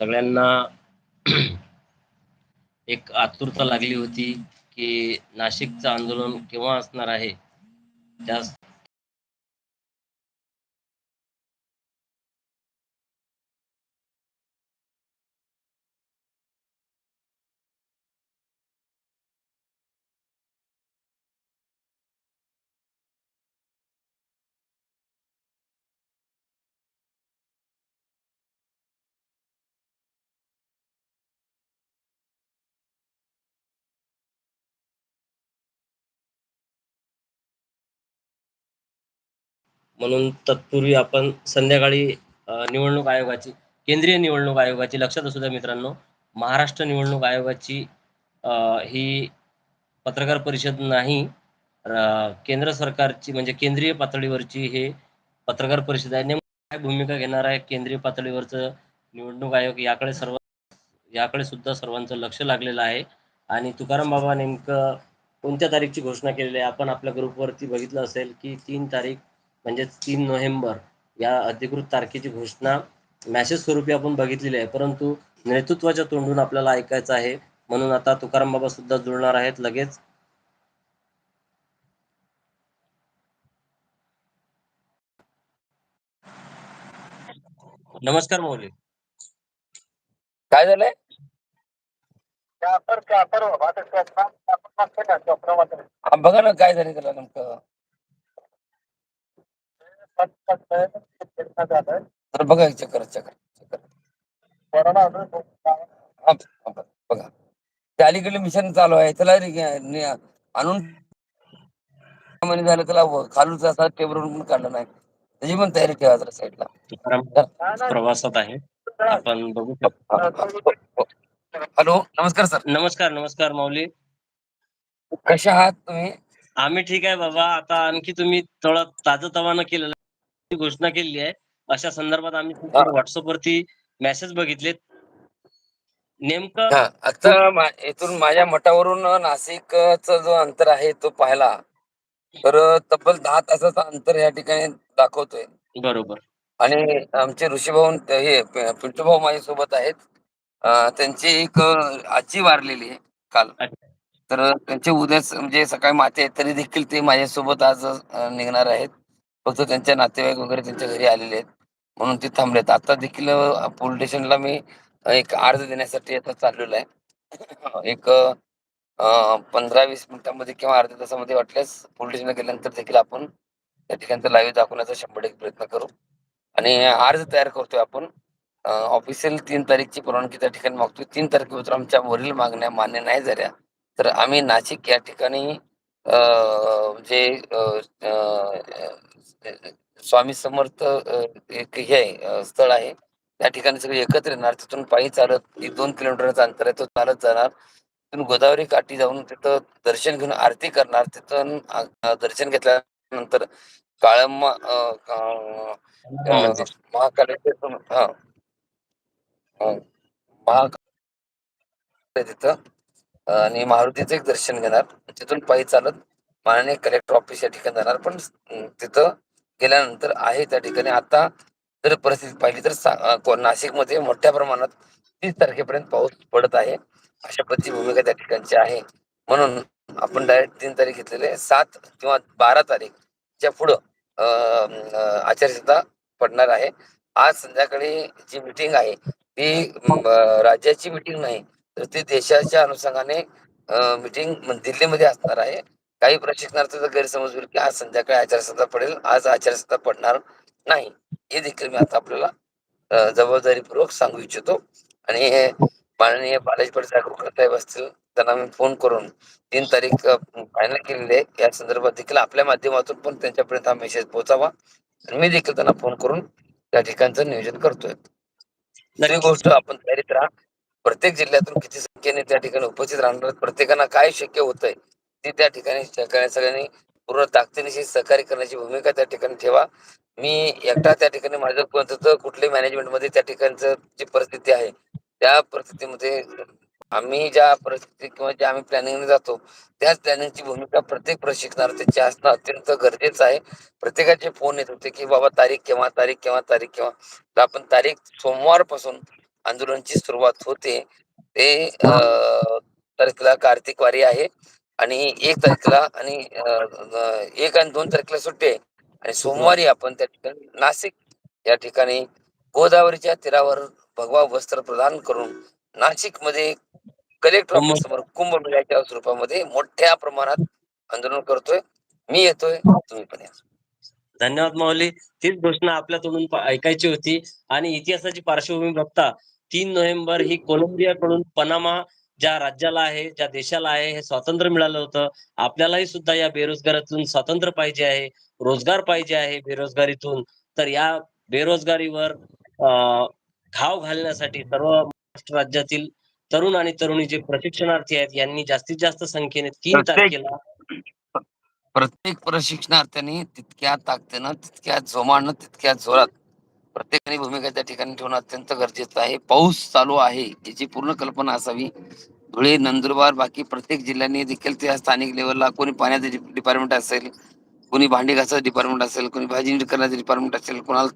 सगळ्यांना एक आतुरता लागली होती की नाशिकचं आंदोलन केव्हा असणार आहे? त्या म्हणून तत्पूर्वी आपण संध्याकाळी निवडणूक आयोगाची केंद्रीय निवडणूक आयोगाची लक्षात असू द्या मित्रांनो महाराष्ट्र निवडणूक आयोगाची ही पत्रकार परिषद नाही केंद्र सरकारची म्हणजे केंद्रीय पातळीवरची हे पत्रकार परिषद आहे. नेमकं काय भूमिका घेणार आहे केंद्रीय पातळीवरचं निवडणूक आयोग याकडे सर्व याकडे सुद्धा सर्वांचं लक्ष लागलेलं आहे. आणि तुकाराम बाबा नेमकं कोणत्या तारीखची घोषणा केलेली आहे? आपण आपल्या ग्रुपवरती बघितलं असेल की तीन तारीख म्हणजेच तीन नोव्हेंबर या अधिकृत तारखेची घोषणा मॅसेज स्वरूपी आपण बघितलेली आहे. परंतु नेतृत्वाच्या तोंडून आपल्याला ऐकायचं आहे. म्हणून आता तुकाराम बाबा सुद्धा जुळणार आहेत लगेच. नमस्कार मौली. काय झालंय? बघा ना काय झालं त्याला नेमकं. तर बघा चेक करा चेक करा check करा. हा, हा, बघा. ते अलीकडे मिशन चालू आहे. त्याला आणून महिने झालं त्याला व- खालून असा टेबलवरून पण काढलं नाही. त्याची पण तयारी ठेवा जरा साईडला प्रवासात आहे. आपण बघू शकतो. हॅलो नमस्कार सर. नमस्कार नमस्कार माऊली. कशा आहात तुम्ही? आम्ही ठीक आहे बाबा. आता आणखी तुम्ही थोडं ताजं तवानं केलेलं. घोषणा केलेली आहे. अशा संदर्भात आम्ही. व्हॉट्सअप वरती मेसेज बघितलेत. नेमकं हा आता इथून माझ्या मठावरून नाशिकचा जो अंतर आहे तो पाहिला. तर तब्बल दहा तासाचा अंतर या ठिकाणी दाखवतोय. बरोबर. आणि आमचे ऋषीभाऊ हे प- पिंटू भाऊ माझ्यासोबत आहेत. त्यांची एक आजी वारलेली आहे काल. तर त्यांचे उद्याच म्हणजे सकाळी माते तरी देखील ते माझ्यासोबत आज निघणार आहेत. फक्त त्यांच्या नातेवाईक वगैरे त्यांच्या घरी आलेले आहेत. म्हणून ते थांबलेत. आता देखील पोलीस स्टेशनला मी एक अर्ज देण्यासाठी आता चाललेलो आहे. एक पंधरा वीस मिनिटांमध्ये किंवा अर्ध्या तासामध्ये वाटल्यास पोलीस स्टेशनला गेल्यानंतर देखील आपण त्या ठिकाणी लाईव्ह दाखवण्याचा शंभर टक्के प्रयत्न करू. आणि अर्ज तयार करतोय आपण. ऑफिशियल तीन तारीखची परवानगी त्या ठिकाणी मागतोय. तीन तारखेपासून आमच्या वरील मागण्या मान्य नाही झाल्या. तर आम्ही नाशिक या ठिकाणी अं, जे अं, अं, स्वामी समर्थ अं, एक हे आहे अं, स्थळ आहे. त्या ठिकाणी सगळे एकत्र येणार. तिथून पायी चालत एक दोन किलोमीटरचा अंतर आहे तो चालत जाणार. तिथून गोदावरी काठी जाऊन तिथं दर्शन घेऊन आरती करणार. तिथून अं, दर्शन घेतल्यानंतर काळम्मा अं. महाकालेश्वर. हा महाकाल आहे तिथं आणि मारुतीचं एक दर्शन घेणार. तिथून पायी चालत माननीय कलेक्टर ऑफिस या ठिकाणी जाणार. पण तिथं गेल्यानंतर आहे त्या ठिकाणी. आता जर परिस्थिती पाहिली तर नाशिकमध्ये मोठ्या प्रमाणात तीस तारखेपर्यंत पाऊस पडत आहे. अशा पद्धती भूमिका त्या ठिकाणची आहे. म्हणून आपण डायरेक्ट तीन तारीख घेतलेले सात किंवा बारा तारीखच्या पुढं आचारसंहिता पडणार आहे. आज संध्याकाळी जी मिटिंग आहे ती राज्याची मिटिंग नाही तर ती देशाच्या अनुषंगाने मिटिंग दिल्लीमध्ये असणार आहे. काही प्रशिक्षणार्थीचा गैरसमज होईल की आज संध्याकाळी आचारसंहिता पडेल आज आचारसंहिता पडणार नाही. हे देखील मी आता आपल्याला जबाबदारीपूर्वक सांगू इच्छितो. आणि हे माननीय बालाजी पाटील साहेब असतील त्यांना मी फोन करून तीन तारीख फायनल केलेली आहे. या संदर्भात देखील आपल्या माध्यमातून पण त्यांच्यापर्यंत हा मेसेज पोहोचावा. आणि मी देखील त्यांना फोन करून त्या ठिकाणचं नियोजन करतोय. दुसरी गोष्ट आपण तयारीत राहा. प्रत्येक जिल्ह्यातून किती संख्येने त्या ठिकाणी उपस्थित राहणार प्रत्येकांना काय शक्य होतंय? ती त्या ठिकाणी सगळ्या- सगळ्यांनी पूर्ण ताकदीनिशी सहकार्य करण्याची भूमिका त्या ठिकाणी ठेवा. मी एकटा त्या ठिकाणी माझं कोणतं होतं कुठल्या मॅनेजमेंटमध्ये त्या ठिकाणचं जी परिस्थिती आहे त्या परिस्थितीमध्ये आम्ही ज्या परिस्थिती किंवा ज्या आम्ही प्लॅनिंग जातो त्याच प्लॅनिंगची भूमिका प्रत्येक प्रशिक्षणार्थीची असणं अत्यंत गरजेचं आहे. प्रत्येकाचे फोन येत होते की बाबा तारीख केव्हा तारीख केव्हा तारीख केव्हा. तर आपण तारीख सोमवारपासून आंदोलनाची सुरुवात होते. ते तारखेला कार्तिक वारी आहे आणि एक तारखेला आणि एक आणि दोन तारखेला सुट्टी आहे. आणि सोमवारी आपण त्या ठिकाणी नाशिक या ठिकाणी गोदावरीच्या तीरावर भगवा वस्त्र प्रदान करून नाशिकमध्ये कलेक्टर समोर कुंभमेळ्याच्या स्वरूपामध्ये मोठ्या प्रमाणात आंदोलन करतोय. मी येतोय तुम्ही पण या. धन्यवाद माऊली. तीच घोषणा आपल्या तोंडून ऐकायची होती आणि इतिहासाची पार्श्वभूमी बघता तीन नोव्हेंबर ही कोलंबियाकडून पनामा ज्या राज्याला आहे ज्या देशाला आहे हे स्वातंत्र्य मिळालं होतं. आपल्यालाही सुद्धा या बेरोजगारातून स्वातंत्र्य पाहिजे आहे रोजगार पाहिजे आहे बेरोजगारीतून. तर या बेरोजगारीवर घाव घालण्यासाठी सर्व महाराष्ट्र राज्यातील तरुण आणि तरुणी जे प्रशिक्षणार्थी आहेत यांनी जास्तीत जास्त संख्येने तीन तारखेला प्रत्येक प्रशिक्षणार्थ्याने तितक्या ताकदीनं तितक्या जोमानं तितक्या जोरात प्रत्येकाने भूमिका त्या ठिकाणी ठेवणं अत्यंत गरजेचं आहे. पाऊस चालू आहे याची पूर्ण कल्पना असावी. धुळे नंदुरबार बाकी प्रत्येक जिल्ह्यांनी देखील त्या स्थानिक लेवलला कोणी पाण्याचं डिपार्टमेंट असेल कोणी भांडी घासाचं डिपार्टमेंट असेल कोणी भाजी करण्याचं डिपार्टमेंट असेल कोणाला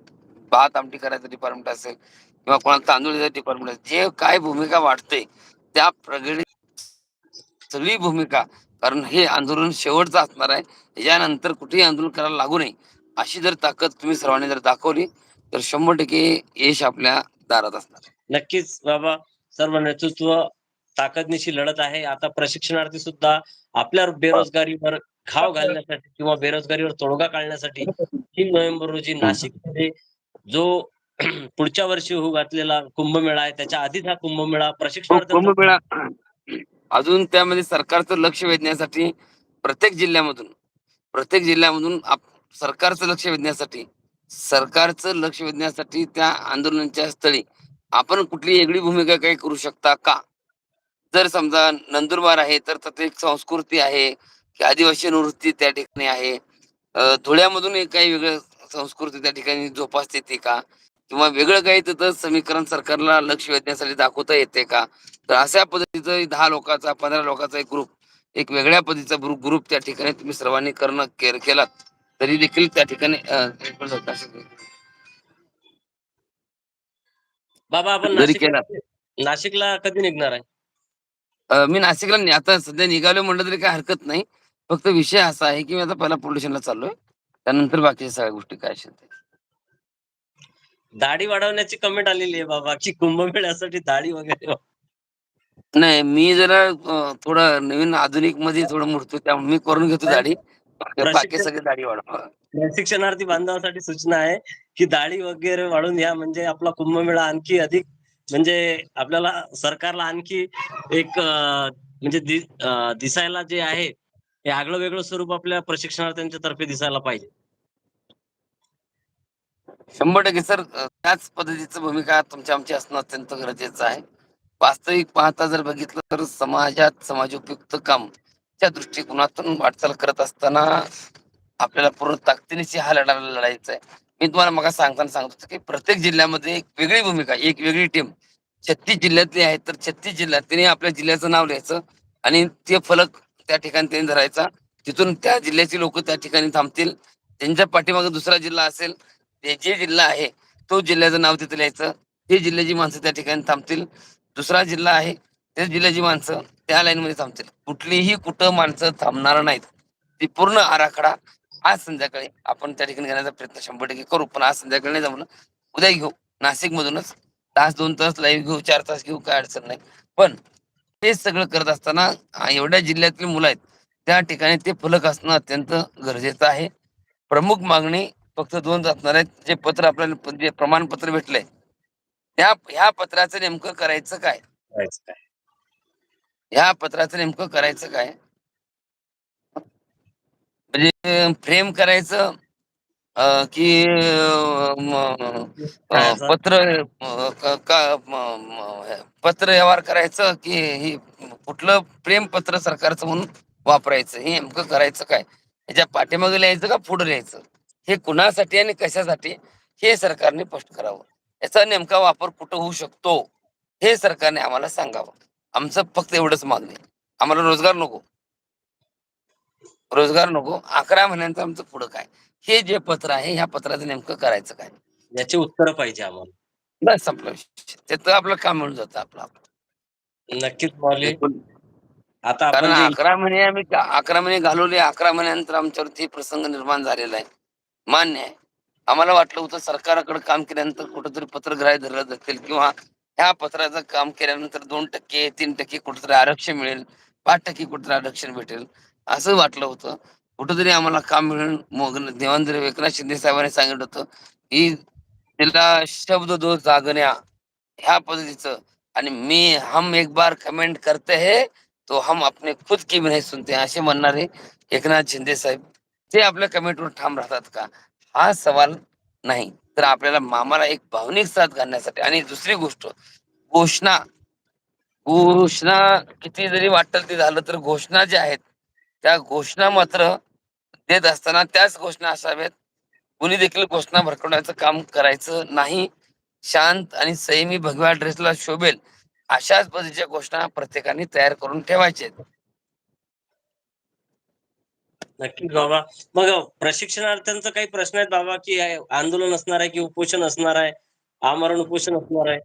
भात आमटी करायचं डिपार्टमेंट असेल किंवा कोणाला तांदूळ डिपार्टमेंट असेल जे काय भूमिका वाटते त्या प्रगती सगळी भूमिका कारण हे आंदोलन शेवटचं असणार आहे. यानंतर कुठेही आंदोलन करायला लागू नये अशी जर ताकद तुम्ही सर्वांनी जर दाखवली तर शंभर टक्के यश आपल्या दारात असणार. नक्कीच बाबा सर्व नेतृत्व ताकदनिशी लढत आहे आता प्रशिक्षणार्थी सुद्धा आपल्या बेरोजगारीवर घाव घालण्यासाठी किंवा बेरोजगारीवर तोडगा काढण्यासाठी तीन नोव्हेंबर रोजी नाशिकमध्ये जो पुढच्या वर्षी होऊ घातलेला कुंभमेळा आहे त्याच्या आधीच हा कुंभमेळा प्रशिक्षणार्थी कुंभमेळा अजून त्यामध्ये सरकारचं लक्ष वेधण्यासाठी प्रत्येक जिल्ह्यामधून प्रत्येक जिल्ह्यामधून सरकारचं लक्ष वेधण्यासाठी सरकारचं लक्ष वेधण्यासाठी त्या आंदोलनाच्या स्थळी आपण कुठली वेगळी भूमिका काही करू शकता का? जर समजा नंदुरबार आहे तर तिथे एक संस्कृती आहे की आदिवासी नृत्य त्या ठिकाणी आहे. धुळ्यामधून एक काही वेगळं संस्कृती त्या ठिकाणी जोपासते ते का? किंवा वेगळं काही तिथं समीकरण सरकारला लक्ष वेधण्यासाठी दाखवता येते का? तर अशा पद्धतीचं दहा लोकांचा पंधरा लोकांचा एक ग्रुप एक वेगळ्या पद्धतीचा ग्रुप त्या ठिकाणी तुम्ही सर्वांनी करणं केर केलात. तरी देखील त्या ठिकाणी. बाबा आपण. नाशिकला कधी निघणार आहे मी नाशिकला आता सध्या निघालो म्हटलं तरी काही हरकत नाही फक्त विषय असा आहे की मी आता पहिला पोल्युशनला चाललोय त्यानंतर बाकीच्या सगळ्या गोष्टी काय असेल. दाढी वाढवण्याची कमेंट आलेली आहे बाबा की कुंभमेळ्यासाठी दाढी वगैरे नाही मी जरा थोडं नवीन आधुनिकमध्ये थोडं मुडतो त्यामुळे मी करून घेतो दाढी बाकी सगळे दाढी वाढवा. प्रशिक्षणार्थी बांधवासाठी सूचना आहे की दाढी वगैरे वाढून या म्हणजे आपला कुंभमेळा आणखी अधिक म्हणजे आपल्याला सरकारला आणखी एक म्हणजे दिसायला जे आहे हे आगळं वेगळं स्वरूप आपल्या प्रशिक्षणार्थ्यांच्या तर्फे दिसायला पाहिजे. शंभर टक्के सर. त्याच पद्धतीचं भूमिका तुमच्या आमची असणं अत्यंत गरजेचं आहे. वास्तविक पाहता जर बघितलं तर समाजात समाजोपयुक्त काम त्या दृष्टिकोनातून वाटचाल करत असताना आपल्याला पूर्ण ताकदीनिशी हा लढा लढायचा आहे मी तुम्हाला मग सांगताना सांगत होतो की प्रत्येक जिल्ह्यामध्ये एक वेगळी भूमिका एक वेगळी टीम छत्तीस जिल्ह्यातली आहे तर छत्तीस जिल्ह्यात त्यांनी आपल्या जिल्ह्याचं नाव लिहायचं आणि ते फलक त्या ठिकाणी त्यांनी धरायचा. तिथून त्या जिल्ह्याची लोक त्या ठिकाणी थांबतील. त्यांच्या पाठीमागे दुसरा जिल्हा असेल ते जे जिल्हा आहे तो जिल्ह्याचं नाव तिथे लिहायचं. ते जिल्ह्याची माणसं त्या ठिकाणी थांबतील. दुसरा जिल्हा आहे त्या जिल्ह्याची माणसं त्या लाईन मध्ये थांबतील. कुठलीही कुठं माणसं थांबणार नाहीत. ती पूर्ण आराखडा आज संध्याकाळी आपण त्या ठिकाणी घेण्याचा प्रयत्न शंभर टक्के करू. पण आज संध्याकाळी नाही जमलं. उद्या घेऊ. नाशिक मधूनच तास दोन तास लाईव्ह घेऊ चार तास घेऊ काय अडचण नाही. पण हे सगळं करत असताना एवढ्या जिल्ह्यातली मुलं आहेत. त्या ठिकाणी ते फलक असणं अत्यंत गरजेचं आहे. प्रमुख मागणी फक्त दोन असणार आहेत. जे पत्र आपल्याला जे प्रमाणपत्र भेटलंय. त्या ह्या पत्राचं नेमकं करायचं काय? ह्या पत्राचं नेमकं करायचं काय? म्हणजे फ्रेम करायचं की? पत्र पत्र व्यवहार करायचं की हे कुठलं प्रेम पत्र सरकारचं म्हणून वापरायचं? हे नेमकं करायचं काय? ह्याच्या पाठीमागे लिहायचं का पुढे लिहायचं? हे कुणासाठी आणि कशासाठी हे सरकारने स्पष्ट करावं? याचा नेमका वापर कुठं होऊ शकतो? हे सरकारने आम्हाला सांगावं. आमचं फक्त एवढंच मागणी आहे. आम्हाला रोजगार नको रोजगार नको अकरा महिन्यांचं आमचं पुढं काय हे जे पत्र आहे ह्या पत्राचं नेमकं करायचं काय याची उत्तरं पाहिजे आम्हाला बस संपला. त्याचं आपलं काम मिळून जातं आपलं आपलं. नक्कीच. आता कारण आपण जे 11 महिने आम्ही 11 महिने घालवले. 11 महिन्यानंतर आमच्यावरती प्रसंग निर्माण झालेला आहे. मान्य आहे. आम्हाला वाटलं होतं सरकारकडे काम केल्यानंतर कुठेतरी पत्रग्राह्य धरलं जातील किंवा ह्या पत्राचं काम केल्यानंतर 2% 3% कुठेतरी आरक्षण मिळेल. पाच टक्के कुठेतरी आरक्षण भेटेल. असं वाटलं होतं. कुठेतरी आम्हाला काम मिळून मग देवेंद्र एकनाथ शिंदे साहेबांनी सांगितलं होतं, की तिला शब्द दो जागण्या ह्या पद्धतीचं आणि मी हम एक बार कमेंट करते है तो हम अपने खुद की भी नाही सुनते असे म्हणणारे एकनाथ शिंदे साहेब ते आपल्या कमेंटवर ठाम राहतात का हा सवाल नाही तर आपल्याला मामाला एक भावनिक साथ घालण्यासाठी. आणि दुसरी गोष्ट घोषणा. घोषणा किती जरी वाटल ते झालं तर घोषणा ज्या आहेत त्या घोषणा मात्र देत असताना त्याच घोषणा असाव्यात. कुणी देखील घोषणा भरकवण्याचं काम करायचं नाही. शांत आणि संयमी भगव्या ड्रेसला शोभेल अशाच पद्धतीच्या घोषणा प्रत्येकाने तयार करून ठेवायच्या आहेत. नक्कीच बाबा. मग प्रशिक्षणार्थ्यांचा काही प्रश्न आहेत बाबा की आंदोलन असणार आहे की उपोषण असणार आहे? आमरण उपोषण असणार आहे?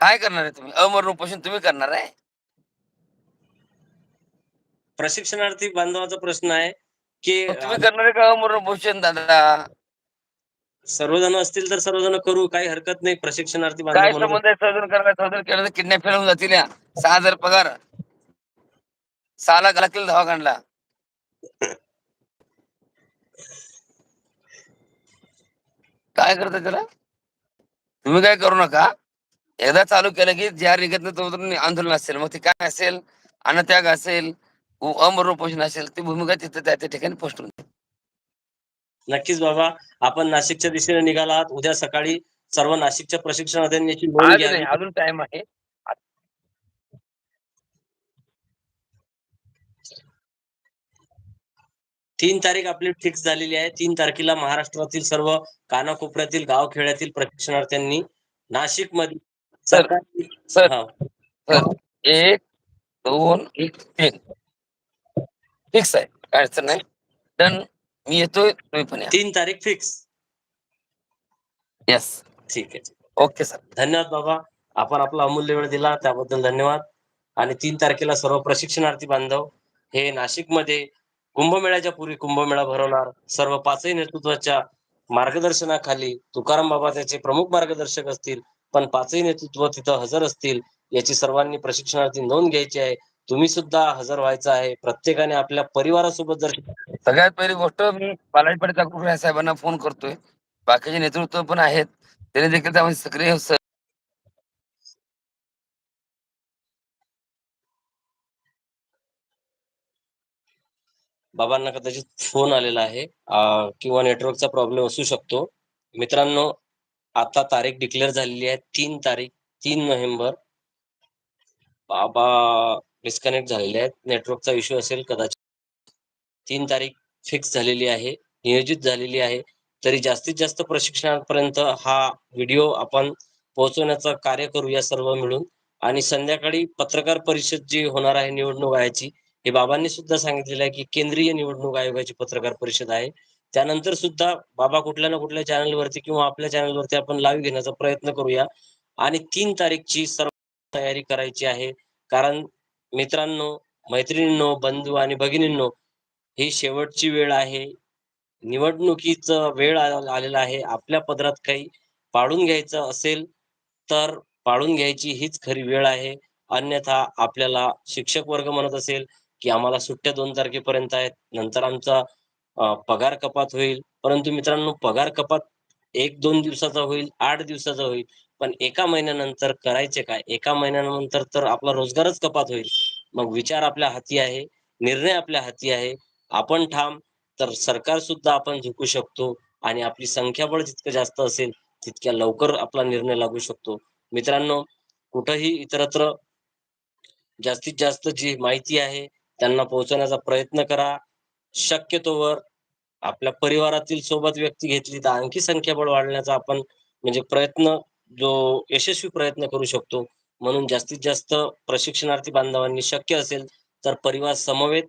काय करणार आहे तुम्ही? अमरण उपोषण तुम्ही करणार आहे? प्रशिक्षणार्थी बांधवाचा प्रश्न आहे की तुम्ही करणार आहे का अमरण उपोषण दादा? सर्वजण असतील तर सर्वजण करू काही हरकत नाही. प्रशिक्षणार्थी काय संबंध आहे? करायला केलं तर किडनॅप फेल होऊन जातील सहा हजार पगार. सहाला लागतील दवाखान्याला. काय करता त्याला? तुम्ही काय करू नका. एकदा चालू केलं की ज्या तोपर्यंत आंदोलन असेल मग ते काय असेल? अनत्याग असेल अमरण उपोषण असेल ती भूमिका तिथे त्या त्या ठिकाणी होईल नक्कीच बाबा आपण नाशिकच्या दिशेने निघाला आहात उद्या सकाळी सर्व नाशिकच्या नाही अजून टाइम आहे. तीन तारीख आपली फिक्स झालेली आहे. तीन तारखेला महाराष्ट्रातील सर्व कानाकोपऱ्यातील गावखेड्यातील प्रशिक्षणार्थ्यांनी नाशिकमध्ये एक दोन तीन. फिक्स आहे. काय अडचण नाही. डन मी येतोय. तुम्ही पण तीन तारीख फिक्स येस ठीक आहे. ओके सर धन्यवाद बाबा. आपण आपला अमूल्य वेळ दिला. त्याबद्दल धन्यवाद. आणि तीन तारखेला सर्व प्रशिक्षणार्थी बांधव हे नाशिकमध्ये कुंभमेळ्याच्या पूर्वी कुंभमेळा भरवणार. सर्व पाचही नेतृत्वाच्या मार्गदर्शनाखाली तुकाराम बाबा त्याचे प्रमुख मार्गदर्शक असतील पण पाचही नेतृत्व तिथं हजर असतील याची सर्वांनी प्रशिक्षणार्थी नोंद घ्यायची आहे. तुम्ही सुद्धा हजर व्हायचं आहे. प्रत्येकाने आपल्या परिवारासोबत जर सगळ्यात पहिली गोष्ट मी बालाजी पाटील साहेबांना फोन करतोय. बाकीचे नेतृत्व पण आहेत. त्यांनी देखील त्यामध्ये सक्रिय बाबांना कदाचित फोन आलेला आहे. किंवा नेटवर्कचा प्रॉब्लेम असू शकतो. मित्रांनो आता तारीख डिक्लेअर झालेली आहे तीन तारीख तीन नोव्हेंबर. बाबा डिस्कनेक्ट झालेले आहेत. नेटवर्कचा इश्यू असेल कदाचित. तीन तारीख फिक्स झालेली आहे नियोजित झालेली आहे. तरी जास्तीत जास्त प्रशिक्षणापर्यंत हा व्हिडिओ आपण पोहोचवण्याचं कार्य करूया सर्व मिळून. आणि संध्याकाळी पत्रकार परिषद जी होणार आहे निवडणूक आयोगाची हे बाबांनी सुद्धा सांगितलेलं आहे की केंद्रीय निवडणूक आयोगाची पत्रकार परिषद आहे. त्यानंतर सुद्धा बाबा कुठल्या ना कुठल्या चॅनलवरती किंवा आपल्या चॅनलवरती आपण लाईव्ह घेण्याचा प्रयत्न करूया. आणि तीन तारीखची सर्व तयारी करायची आहे. कारण मित्रांनो मैत्रिणींनो बंधू आणि भगिनींनो ही शेवटची वेळ आहे. निवडणुकीचं वेळ आलेला आहे. आपल्या पदरात काही पाळून घ्यायचं असेल तर पाळून घ्यायची हीच खरी वेळ आहे. अन्यथा आपल्याला शिक्षक वर्ग म्हणत असेल की आम्हाला सुट्ट्या दोन तारखेपर्यंत आहेत. नंतर आमचा पगार कपात होईल. परंतु मित्रांनो पगार कपात एक दोन दिवसाचा होईल आठ दिवसाचा होईल. पण एका महिन्यानंतर करायचे काय? एका महिन्यानंतर तर आपला रोजगारच कपात होईल. मग विचार आपल्या हाती आहे निर्णय आपल्या हाती आहे. आपण ठाम तर सरकार सुद्धा आपण झुकू शकतो आणि आपली संख्याबळ जितकं जास्त असेल तितक्या लवकर आपला निर्णय लागू शकतो. मित्रांनो कुठंही इतरत्र जास्तीत जास्त जी माहिती आहे त्यांना पोहोचवण्याचा प्रयत्न करा. शक्यतोवर आपल्या परिवारातील सोबत व्यक्ती घेतली तर आणखी संख्याबळ वाढण्याचा आपण म्हणजे प्रयत्न जो यशस्वी प्रयत्न करू शकतो. म्हणून जास्तीत जास्त प्रशिक्षणार्थी बांधवांनी शक्य असेल तर परिवार समवेत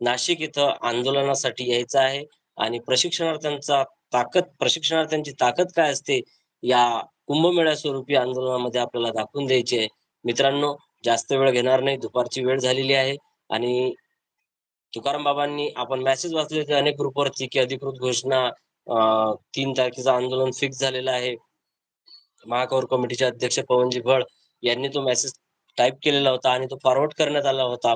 नाशिक इथं आंदोलनासाठी यायचं आहे. आणि प्रशिक्षणार्थ्यांचा ताकद प्रशिक्षणार्थ्यांची ताकद काय असते या कुंभमेळा स्वरूपी आंदोलनामध्ये आपल्याला दाखवून द्यायची आहे. मित्रांनो जास्त वेळ घेणार नाही. दुपारची वेळ झालेली आहे. आणि तुकाराम बाबांनी आपण मेसेज वाचले होते अनेक ग्रुपवरती की अधिकृत घोषणा तीन तारखेचं आंदोलन फिक्स झालेलं आहे. महापौर कमिटीचे अध्यक्ष पवनजी भळ यांनी तो मेसेज टाईप केलेला होता आणि तो फॉरवर्ड करण्यात आला होता.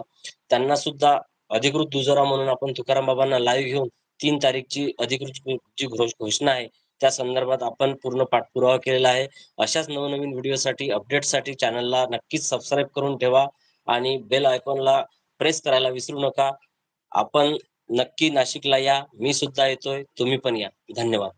त्यांना सुद्धा अधिकृत दुजोरा म्हणून आपण तुकाराम बाबांना लाईव्ह घेऊन तीन तारीखची अधिकृत जी घोषणा आहे त्या संदर्भात आपण पूर्ण पाठपुरावा केलेला आहे. अशाच नवनवीन व्हिडिओसाठी अपडेटसाठी चॅनलला नक्कीच सबस्क्राईब करून ठेवा आणि बेल आयकॉनला प्रेस करायला विसरू नका. आपण नक्की नाशिकला या. मी सुद्धा येतोय. तुम्ही पण या. धन्यवाद.